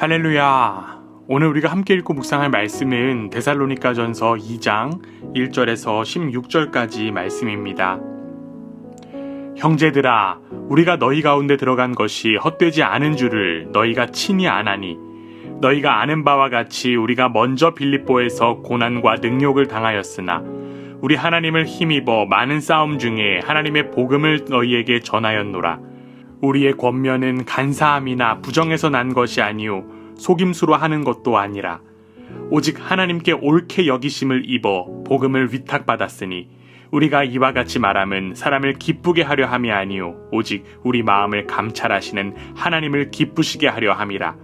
할렐루야. 오늘 우리가 함께 읽고 묵상할 말씀은 데살로니가 전서 2장 1절에서 16절까지 말씀입니다. 형제들아, 우리가 너희 가운데 들어간 것이 헛되지 않은 줄을 너희가 친히 아나니 너희가 아는 바와 같이 우리가 먼저 빌립보에서 고난과 능욕을 당하였으나 우리 하나님을 힘입어 많은 싸움 중에 하나님의 복음을 너희에게 전하였노라. 우리의 권면은 간사함이나 부정에서 난 것이 아니요 속임수로 하는 것도 아니라 오직 하나님께 옳게 여기심을 입어 복음을 위탁받았으니 우리가 이와 같이 말함은 사람을 기쁘게 하려 함이 아니요 오직 우리 마음을 감찰하시는 하나님을 기쁘시게 하려 함이라.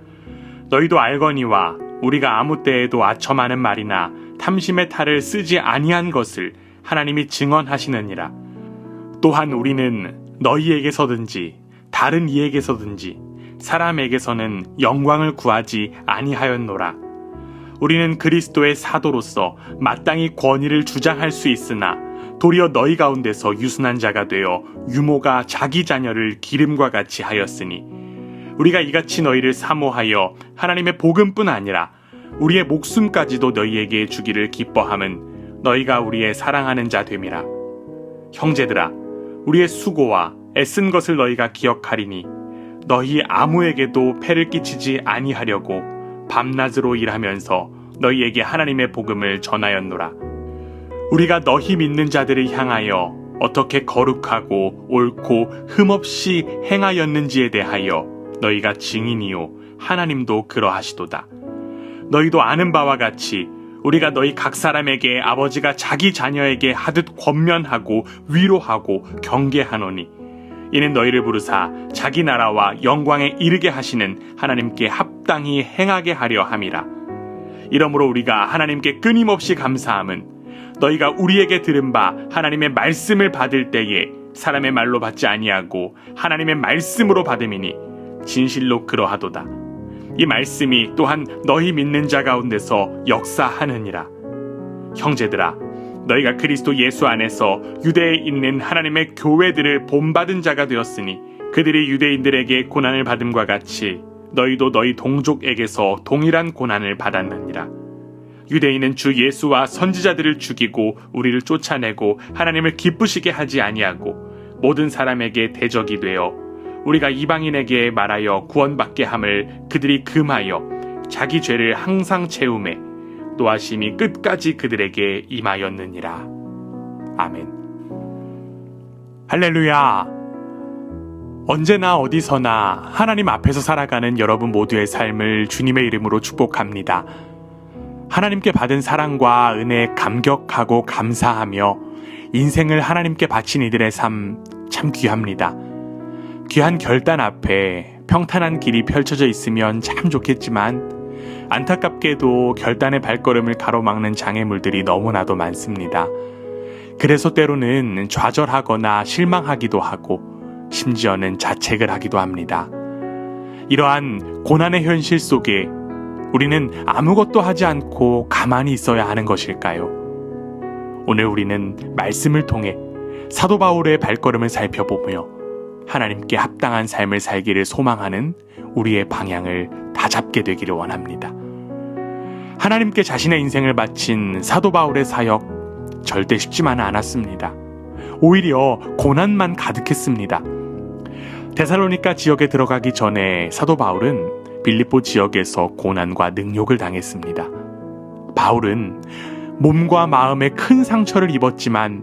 너희도 알거니와 우리가 아무 때에도 아첨하는 말이나 탐심의 탈을 쓰지 아니한 것을 하나님이 증언하시느니라. 또한 우리는 너희에게서든지 다른 이에게서든지 사람에게서는 영광을 구하지 아니하였노라. 우리는 그리스도의 사도로서 마땅히 권위를 주장할 수 있으나 도리어 너희 가운데서 유순한 자가 되어 유모가 자기 자녀를 기름과 같이 하였으니 우리가 이같이 너희를 사모하여 하나님의 복음뿐 아니라 우리의 목숨까지도 너희에게 주기를 기뻐함은 너희가 우리의 사랑하는 자 됨이라. 형제들아, 우리의 수고와 애쓴 것을 너희가 기억하리니 너희 아무에게도 폐를 끼치지 아니하려고 밤낮으로 일하면서 너희에게 하나님의 복음을 전하였노라. 우리가 너희 믿는 자들을 향하여 어떻게 거룩하고 옳고 흠없이 행하였는지에 대하여 너희가 증인이요 하나님도 그러하시도다. 너희도 아는 바와 같이 우리가 너희 각 사람에게 아버지가 자기 자녀에게 하듯 권면하고 위로하고 경계하노니 이는 너희를 부르사 자기 나라와 영광에 이르게 하시는 하나님께 합당히 행하게 하려 함이라. 이러므로 우리가 하나님께 끊임없이 감사함은 너희가 우리에게 들은 바 하나님의 말씀을 받을 때에 사람의 말로 받지 아니하고 하나님의 말씀으로 받음이니 진실로 그러하도다. 이 말씀이 또한 너희 믿는 자 가운데서 역사하느니라. 형제들아, 너희가 그리스도 예수 안에서 유대에 있는 하나님의 교회들을 본받은 자가 되었으니 그들이 유대인들에게 고난을 받음과 같이 너희도 너희 동족에게서 동일한 고난을 받았느니라. 유대인은 주 예수와 선지자들을 죽이고 우리를 쫓아내고 하나님을 기쁘시게 하지 아니하고 모든 사람에게 대적이 되어 우리가 이방인에게 말하여 구원받게 함을 그들이 금하여 자기 죄를 항상 채우 매 노하심이 끝까지 그들에게 임하였느니라. 아멘. 할렐루야. 언제나 어디서나 하나님 앞에서 살아가는 여러분 모두의 삶을 주님의 이름으로 축복합니다. 하나님께 받은 사랑과 은혜에 감격하고 감사하며 인생을 하나님께 바친 이들의 삶 참 귀합니다. 귀한 결단 앞에 평탄한 길이 펼쳐져 있으면 참 좋겠지만 안타깝게도 결단의 발걸음을 가로막는 장애물들이 너무나도 많습니다. 그래서 때로는 좌절하거나 실망하기도 하고 심지어는 자책을 하기도 합니다. 이러한 고난의 현실 속에 우리는 아무것도 하지 않고 가만히 있어야 하는 것일까요? 오늘 우리는 말씀을 통해 사도 바울의 발걸음을 살펴보며 하나님께 합당한 삶을 살기를 소망하는 우리의 방향을 다 잡게 되기를 원합니다. 하나님께 자신의 인생을 바친 사도 바울의 사역 절대 쉽지만은 않았습니다. 오히려 고난만 가득했습니다. 데살로니카 지역에 들어가기 전에 사도 바울은 빌립보 지역에서 고난과 능욕을 당했습니다. 바울은 몸과 마음에 큰 상처를 입었지만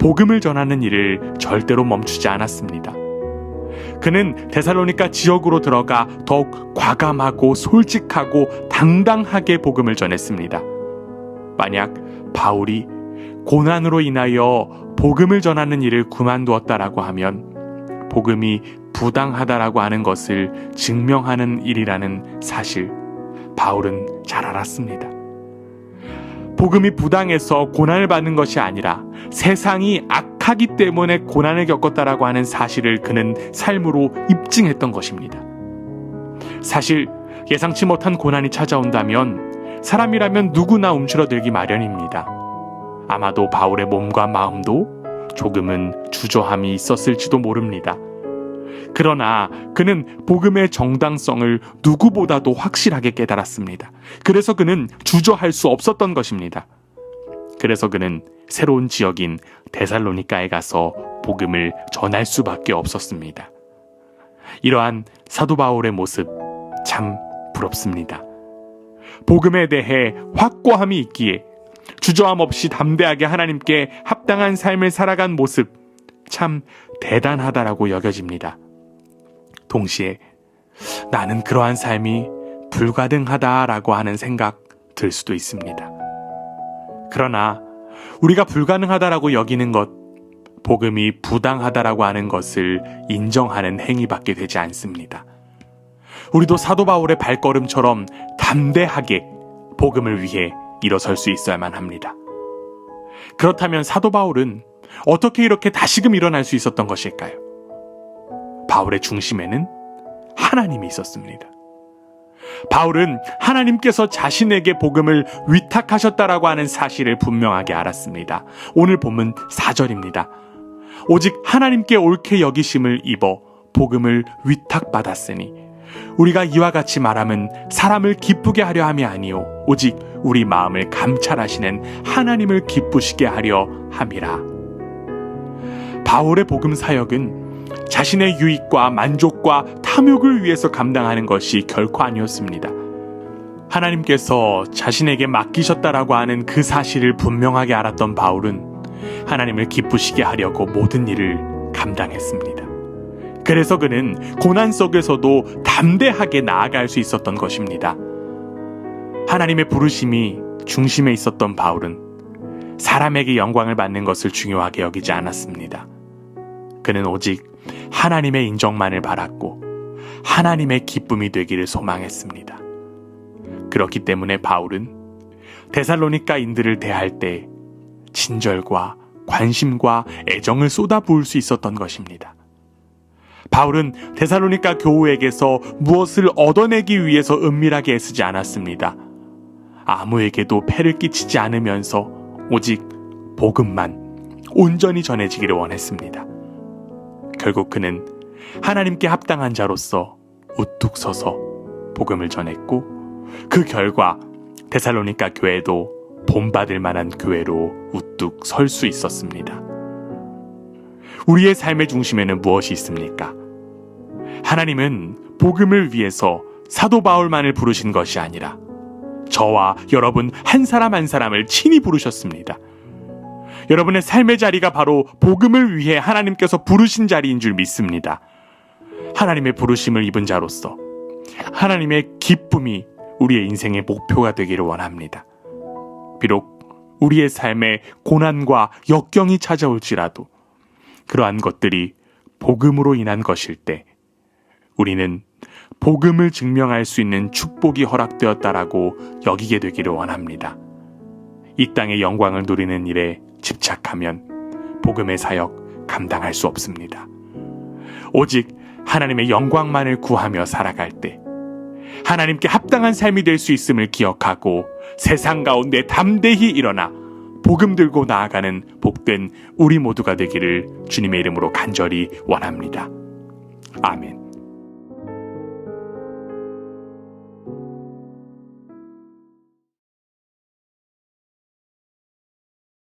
복음을 전하는 일을 절대로 멈추지 않았습니다. 그는 데살로니카 지역으로 들어가 더욱 과감하고 솔직하고 당당하게 복음을 전했습니다. 만약 바울이 고난으로 인하여 복음을 전하는 일을 그만두었다라고 하면 복음이 부당하다라고 하는 것을 증명하는 일이라는 사실 바울은 잘 알았습니다. 복음이 부당해서 고난을 받는 것이 아니라 세상이 악하기 때문에 고난을 겪었다라고 하는 사실을 그는 삶으로 입증했던 것입니다. 사실 예상치 못한 고난이 찾아온다면 사람이라면 누구나 움츠러들기 마련입니다. 아마도 바울의 몸과 마음도 조금은 주저함이 있었을지도 모릅니다. 그러나 그는 복음의 정당성을 누구보다도 확실하게 깨달았습니다. 그래서 그는 주저할 수 없었던 것입니다. 그래서 그는 새로운 지역인 데살로니카에 가서 복음을 전할 수밖에 없었습니다. 이러한 사도 바울의 모습 참 부럽습니다. 복음에 대해 확고함이 있기에 주저함 없이 담대하게 하나님께 합당한 삶을 살아간 모습 참 대단하다라고 여겨집니다. 동시에 나는 그러한 삶이 불가능하다라고 하는 생각 들 수도 있습니다. 그러나 우리가 불가능하다라고 여기는 것, 복음이 부당하다라고 하는 것을 인정하는 행위밖에 되지 않습니다. 우리도 사도 바울의 발걸음처럼 담대하게 복음을 위해 일어설 수 있어야만 합니다. 그렇다면 사도 바울은 어떻게 이렇게 다시금 일어날 수 있었던 것일까요? 바울의 중심에는 하나님이 있었습니다. 바울은 하나님께서 자신에게 복음을 위탁하셨다라고 하는 사실을 분명하게 알았습니다. 오늘 본문 4절입니다. 오직 하나님께 옳게 여기심을 입어 복음을 위탁받았으니 우리가 이와 같이 말함은 사람을 기쁘게 하려 함이 아니요 오직 우리 마음을 감찰하시는 하나님을 기쁘시게 하려 함이라. 바울의 복음 사역은 자신의 유익과 만족과 탐욕을 위해서 감당하는 것이 결코 아니었습니다. 하나님께서 자신에게 맡기셨다라고 하는 그 사실을 분명하게 알았던 바울은 하나님을 기쁘시게 하려고 모든 일을 감당했습니다. 그래서 그는 고난 속에서도 담대하게 나아갈 수 있었던 것입니다. 하나님의 부르심이 중심에 있었던 바울은 사람에게 영광을 받는 것을 중요하게 여기지 않았습니다. 그는 오직 하나님의 인정만을 바랐고 하나님의 기쁨이 되기를 소망했습니다. 그렇기 때문에 바울은 데살로니카인들을 대할 때 친절과 관심과 애정을 쏟아부을 수 있었던 것입니다. 바울은 데살로니카 교우에게서 무엇을 얻어내기 위해서 은밀하게 애쓰지 않았습니다. 아무에게도 폐를 끼치지 않으면서 오직 복음만 온전히 전해지기를 원했습니다. 결국 그는 하나님께 합당한 자로서 우뚝 서서 복음을 전했고 그 결과 데살로니카 교회도 본받을 만한 교회로 우뚝 설 수 있었습니다. 우리의 삶의 중심에는 무엇이 있습니까? 하나님은 복음을 위해서 사도 바울만을 부르신 것이 아니라 저와 여러분 한 사람 한 사람을 친히 부르셨습니다. 여러분의 삶의 자리가 바로 복음을 위해 하나님께서 부르신 자리인 줄 믿습니다. 하나님의 부르심을 입은 자로서 하나님의 기쁨이 우리의 인생의 목표가 되기를 원합니다. 비록 우리의 삶에 고난과 역경이 찾아올지라도 그러한 것들이 복음으로 인한 것일 때 우리는 복음을 증명할 수 있는 축복이 허락되었다라고 여기게 되기를 원합니다. 이 땅의 영광을 누리는 일에 집착하면 복음의 사역 감당할 수 없습니다. 오직 하나님의 영광만을 구하며 살아갈 때 하나님께 합당한 삶이 될 수 있음을 기억하고 세상 가운데 담대히 일어나 복음 들고 나아가는 복된 우리 모두가 되기를 주님의 이름으로 간절히 원합니다. 아멘.